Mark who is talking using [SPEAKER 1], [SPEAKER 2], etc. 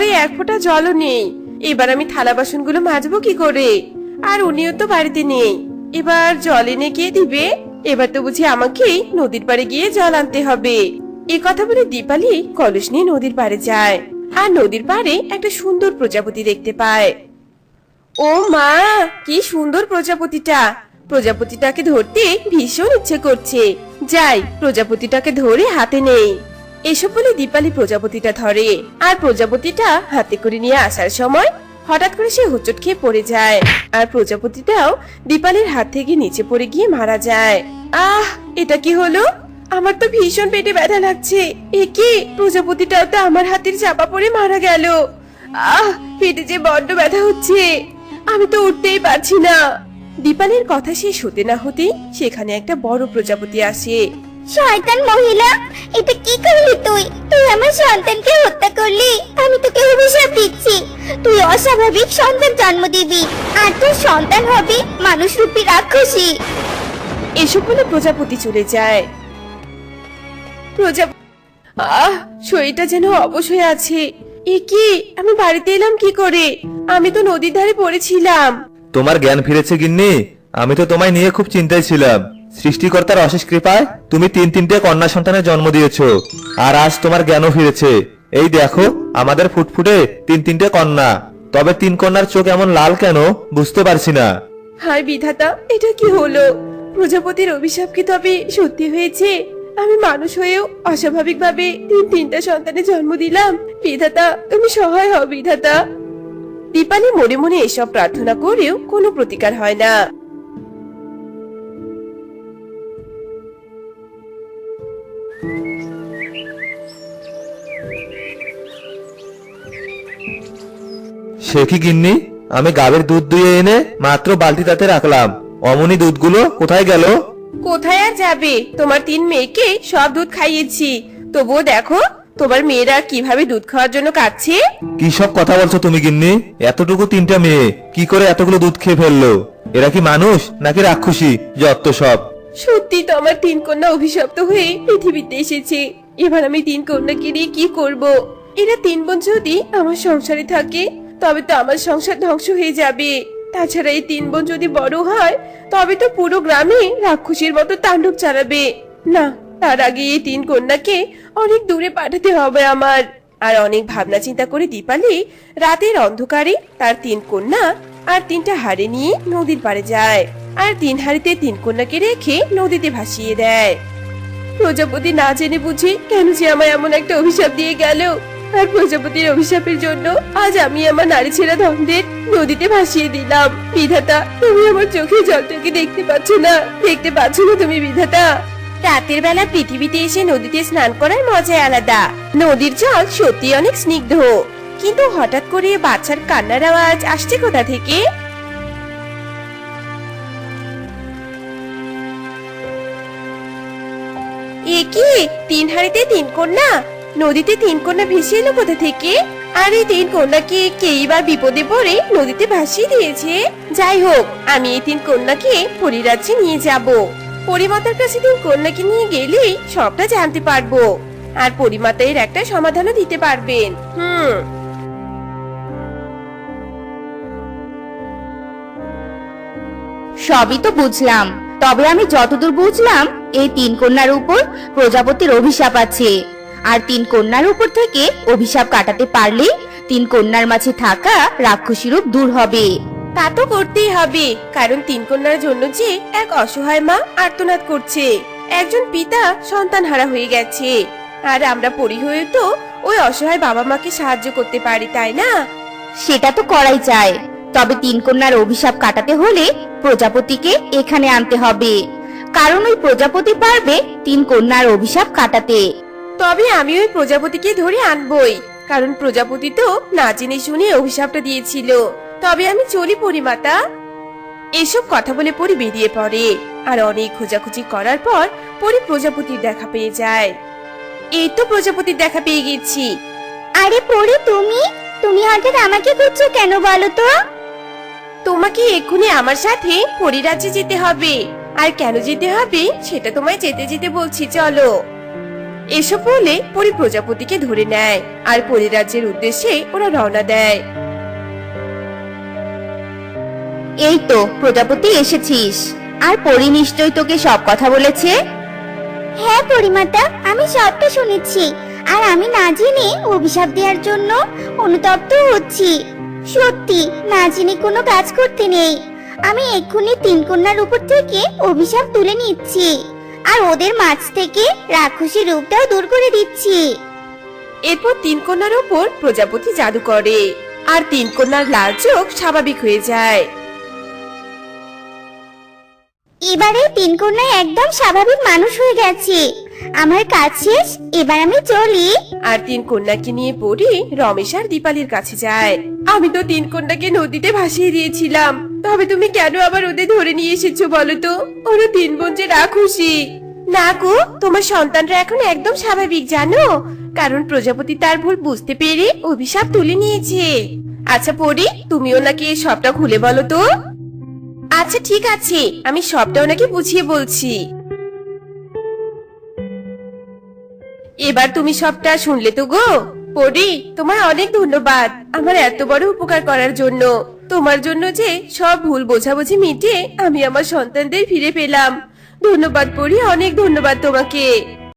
[SPEAKER 1] ঘরে এক ফোঁটা জলও নেই। এবার আমি থালা বাসনগুলো মাজবো কি করে? আর উনিও তো বাড়িতে নেই। এবার জল এনে কে দিবে? এবার তো বুঝি আমাকেই নদীর পাড়ে গিয়ে জল আনতে হবে। এ কথা বলে দীপালি কলস নিয়ে নদীর পাড়ে যায়। আর নদীর পাড়ে একটা সুন্দর প্রজাপতি দেখতে পায়। ও মা, কি সুন্দর প্রজাপতিটা। প্রজাপতিটাকে ধরতে ভীষণ ইচ্ছে করছে। যাই, প্রজাপতিটাকে ধরে হাতে নেই। এসব বলে দীপালি প্রজাপতিটা ধরে। আর প্রজাপতিটা হাতে করে নিয়ে আসার সময় হঠাৎ করে সে হোঁচট খেয়ে পড়ে যায়। আর প্রজাপতিটাও দীপালির হাত থেকে নিচে পড়ে গিয়ে মারা যায়। আহ, এটা কি হলো? আমার তো ভীষণ পেটে ব্যথা লাগছে। এ কি প্রজাপতিটাও তো আমার হাতের চাপা পড়ে মারা গেল। আহ, পেটে যে বড্ড ব্যথা হচ্ছে। আমি তো উঠতেই পারছি না। দীপালির কথা শেষ হতে না হতেই সেখানে একটা বড় প্রজাপতি আসে।
[SPEAKER 2] শয়তান মহিলা এটা কি করলি তুই? তুই আমার সন্তানকে হত্যা করলি। আমি তোকে অভিশাপ দিচ্ছি। তুই অস্বাভাবিক সন্তান জন্ম দিবি। আর তোর সন্তান হবে মানুষ রূপী রাক্ষসী।
[SPEAKER 1] এসব বলে প্রজাপতি চলে যায়। প্রজা আহ শরীরটা যেন অবশ হয়ে আছে। এ কি? আমি বাড়িতে এলাম কি করে? আমি তো নদীর ধারে পড়েছিলাম।
[SPEAKER 3] তোমার জ্ঞান ফিরেছে গিন্নি? আমি তো তোমায় নিয়ে খুব চিন্তায় ছিলাম। সৃষ্টিকর্তার অশেষ কৃপায় তুমি তিন তিনটে কন্যা সন্তানের জন্ম দিয়েছ। আর আজ তোমার জ্ঞানও ফিরেছে। এই দেখো, আমাদের ফুটফুটে তিন তিনটে কন্যা। তবে তিন কন্যার চোখ এমন লাল কেন, বুঝতে পারছি না।
[SPEAKER 1] হায় বিধাতা, এটা কি হলো? প্রজাপতির অভিশাপ কি তবে সত্যি হয়েছে? আমি মানুষ হয়েও অস্বাভাবিক ভাবে তিন তিনটা সন্তানের জন্ম দিলাম। বিধাতা, তুমি সহায় হও বিধাতা। দীপালি মনে মনে এসব প্রার্থনা করেও কোনো প্রতিকার হয় না।
[SPEAKER 3] সে কি গিন্নি? আমি গাভীর দুধ দুয়ে এনে মাত্র বালতি তাতে রাখলাম। অমনি দুধগুলো কোথায় গেল?
[SPEAKER 1] কোথায় আর যাবে? তোমার তিন মেয়েকে সব দুধ খাইয়েছি। তবুও দেখো তোমার মেয়েরা কীভাবে দুধ খাওয়ার জন্য কাচ্ছে
[SPEAKER 3] কি সব কথা বলছো তুমি গিন্নি? এতটুকু তিনটা মেয়ে কি করে এতগুলো দুধ খেয়ে ফেলল? এরা কি মানুষ নাকি রাক্ষসী? যত সব।
[SPEAKER 1] সত্যি তো আমার তিন কন্যা অভিশপ্ত হয়ে পৃথিবীতে এসেছে। এবার আমি তিন কন্যাকে নিয়ে কি করব? এরা তিন বোন যদি আমার সংসারে থাকে তবে তো আমার সংসার ধ্বংস হয়ে যাবে। তাছাড়া এই তিন বোন যদি বড় হয়, তবে তো পুরো গ্রামে রাক্ষসীর মতো তাণ্ডব চালাবে। না, তার আগে এই তিন কন্যাকে অনেক দূরে পাঠাতে হবে আমার। আর অনেক ভাবনা চিন্তা করে দীপালি রাতের অন্ধকারে তার তিন কন্যা আর তিনটা হাড়ি নিয়ে নদীর পাড়ে যায়। আর তিন হাড়িতে তিন কন্যাকে রেখে নদীতে ভাসিয়ে দেয়। প্রজাপতি না জেনে বুঝি কেন যে আমায় এমন একটা অভিশাপ দিয়ে গেল? আর প্রজাপতির অভিশাপের জন্য আজ আমি আমার নারী ছেড়া ধনদের নদীতে ভাসিয়ে দিলাম। বিধাতা, তুমি আমার চোখে জলটাকে দেখতে পাচ্ছ না। দেখতে পাচ্ছ না তুমি, বিধাতা। রাতের বেলা পৃথিবীতে এসে নদীতে স্নান করার মজাই আলাদা। নদীর জল সত্যি অনেক স্নিগ্ধ। কিন্তু হঠাৎ করে বাচ্চার কান্নার আওয়াজ আসছে কোথা থেকে? এ তিন হাড়িতে তিন কন্যা? নদীতে তিন কন্যা ভেসে এলো কোথা থেকে? আর এই তিন কন্যাকে কেই বা বিপদে পড়ে নদীতে ভাসিয়ে দিয়েছে? যাই হোক, আমি এই তিন কন্যাকে পরিরাজ্যে নিয়ে যাব। পরিমাতার কাছে তিন কন্যাকে নিয়ে গেলেই সবটা জানতে পারব। আর পরিমাতা এর একটা সমাধানও দিতে পারবেন। হুম।
[SPEAKER 2] সবই তো বুঝলাম। তবে আমি যতদূর বুঝলাম, এই তিন কন্যার উপর প্রজাপতির অভিশাপ আছে। আর তিন কন্যার উপর থেকে অভিশাপ কাটাতে পারলে তিন কন্যার মাঝে থাকা রাক্ষসী রূপ দূর হবে।
[SPEAKER 1] তা তো করতেই হবে কারণ তিন কন্যার জন্য যে এক অসহায় মা আর্তনাদ করছে। একজন পিতা সন্তান হারা হয়ে গেছে। আর আমরা পরি হয়ে তো ওই অসহায় বাবা মাকে সাহায্য করতে পারি তাই না?
[SPEAKER 2] সেটা তো করাই যায়। তবে তিন কন্যার অভিশাপ কাটাতে হলে প্রজাপতিকে এখানে আনতে হবে। কারণ ওই প্রজাপতি পারবে তিন কন্যার অভিশাপ কাটাতে।
[SPEAKER 1] তবে আমি ওই প্রজাপতিকে ধরে আনবই কারণ প্রজাপতি তো না জেনে শুনে অভিশাপটা দিয়েছিল। তবে আমি চলি পরিমাতা। এসব কথা বলে পরি বেরিয়ে পড়ে আর অনেক খোঁজাখুঁজি করার পর পরি প্রজাপতির দেখা পেয়ে যায়। এই তো প্রজাপতির দেখা পেয়ে গেছি।
[SPEAKER 2] আরে পড়ে তুমি? তুমি হঠাৎ আমাকে খুঁজছো কেন বলো তো?
[SPEAKER 1] তোমাকে এক্ষুনি আমার সাথে পরিরাজ্যে যেতে হবে। আর কেন যেতে হবে সেটা তোমায় যেতে যেতে বলছি চলো। এসব বলে পরি প্রজাপতিকে ধরে নেয় আর পরিরাজ্যের উদ্দেশ্যে ওরা রওনা দেয়।
[SPEAKER 2] এই তো প্রজাপতি এসেছিস। আর পরি নিশ্চয় তোকে সব কথা বলেছে? হ্যাঁ পরিমাতা আমি সবটা শুনেছি। আর আমি না জেনে অভিশাপ দেওয়ার জন্য অনুতপ্ত হচ্ছি। সত্যি না জেনে কোনো কাজ করতে নেই। আমি এক্ষুনি তিন কন্যার উপর থেকে অভিশাপ তুলে নিচ্ছি। আর ওদের মাছ থেকে রাক্ষসী রূপটাও দূর করে দিচ্ছি।
[SPEAKER 1] এরপর তিন কন্যার ওপর প্রজাপতি জাদু করে। আর তিন কন্যার লাল চোখ স্বাভাবিক হয়ে যায়।
[SPEAKER 2] এবারে তিন কন্যা একদম স্বাভাবিক মানুষ হয়ে গেছে। আমার কাজ শেষ এবার আমি চলি।
[SPEAKER 1] আর তিন কন্যাকে নিয়ে পড়ি রমেশ আর দীপালির কাছে যায়। আমি তো তিন কন্যাকে নদীতে ভাসিয়ে দিয়েছিলাম। তবে তুমি কেন আবার ওদের ধরে নিয়ে এসেছ বলো তো? ওরা তিন বোন যে রাখুশি না গো তোমার সন্তানরা এখন একদম স্বাভাবিক জানো? কারণ প্রজাপতি তার ভুল বুঝতে পেরে অভিশাপ তুলে নিয়েছে। আচ্ছা পড়ি তুমিও নাকি এই সবটা খুলে বলো তো? আচ্ছা ঠিক আছে। আমি সবটা ওনাকে বুঝিয়ে বলছি। এবার তুমি সবটা শুনলে তো গো। পড়ি তোমার অনেক ধন্যবাদ। আমার এত বড় উপকার করার জন্য। তোমার জন্য যে সব ভুল বোঝাবুঝি মিটিয়ে আমি আমার সন্তানদের ফিরে পেলাম। ধন্যবাদ পড়ি অনেক ধন্যবাদ তোমাকে।